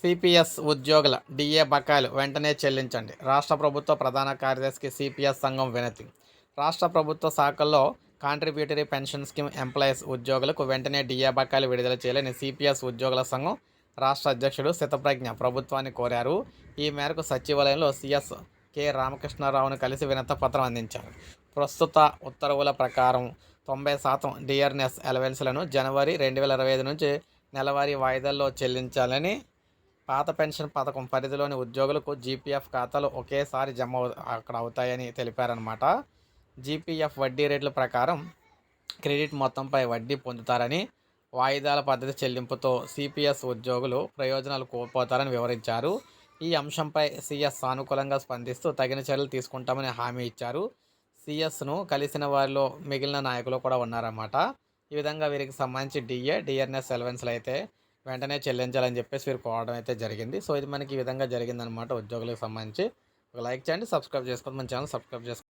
CPS ఉద్యోగుల DA బకాయిలు వెంటనే చెల్లించండి. రాష్ట్ర ప్రభుత్వ ప్రధాన కార్యదర్శికి సిపిఎస్ సంఘం వినతి. రాష్ట్ర ప్రభుత్వ శాఖల్లో కాంట్రిబ్యూటరీ పెన్షన్ స్కీమ్ ఎంప్లాయీస్ ఉద్యోగులకు వెంటనే డిఏ బకాయిలు విడుదల చేయాలని సిపిఎస్ ఉద్యోగుల సంఘం రాష్ట్ర అధ్యక్షుడు స్థితప్రజ్ఞ ప్రభుత్వాన్ని కోరారు. ఈ మేరకు సచివాలయంలో సిఎస్ కె రామకృష్ణారావును కలిసి వినత పత్రం అందించారు. ప్రస్తుత ఉత్తర్వుల ప్రకారం తొంభై శాతం డిఆర్ఎస్ అలవెన్స్లను జనవరి రెండు వేల ఇరవై ఐదు నుంచి నెలవారీ వాయిదాల్లో చెల్లించాలని పాత పెన్షన్ పథకం పరిధిలోని ఉద్యోగులకు జీపీఎఫ్ ఖాతాలు ఒకేసారి జమ అక్కడ అవుతాయని తెలిపారనమాట జీపీఎఫ్ వడ్డీ రేట్ల ప్రకారం క్రెడిట్ మొత్తంపై వడ్డీ పొందుతారని వాయిదాల పద్ధతి చెల్లింపుతో సిపిఎస్ ఉద్యోగులు ప్రయోజనాలు కోల్పోతారని వివరించారు. ఈ అంశంపై సిఎస్ సానుకూలంగా స్పందిస్తూ తగిన చర్యలు తీసుకుంటామని హామీ ఇచ్చారు. సిఎస్ను కలిసిన వారిలో మిగిలిన నాయకులు కూడా ఉన్నారన్నమాట. ఈ విధంగా వీరికి సంబంధించి డిఏ డిఎన్ఎస్ ఎలవెన్స్లు అయితే వెంటనే చెల్లించాలని చెప్పేసి వీరు కోవడం అయితే జరిగింది. సో ఇది మనకి ఈ విధంగా జరిగిందనమాట ఉద్యోగులకు సంబంధించి. ఒక లైక్ చేయండి సబ్స్క్రైబ్ చేసుకోండి. మన ఛానల్ సబ్స్క్రైబ్ చేసుకోండి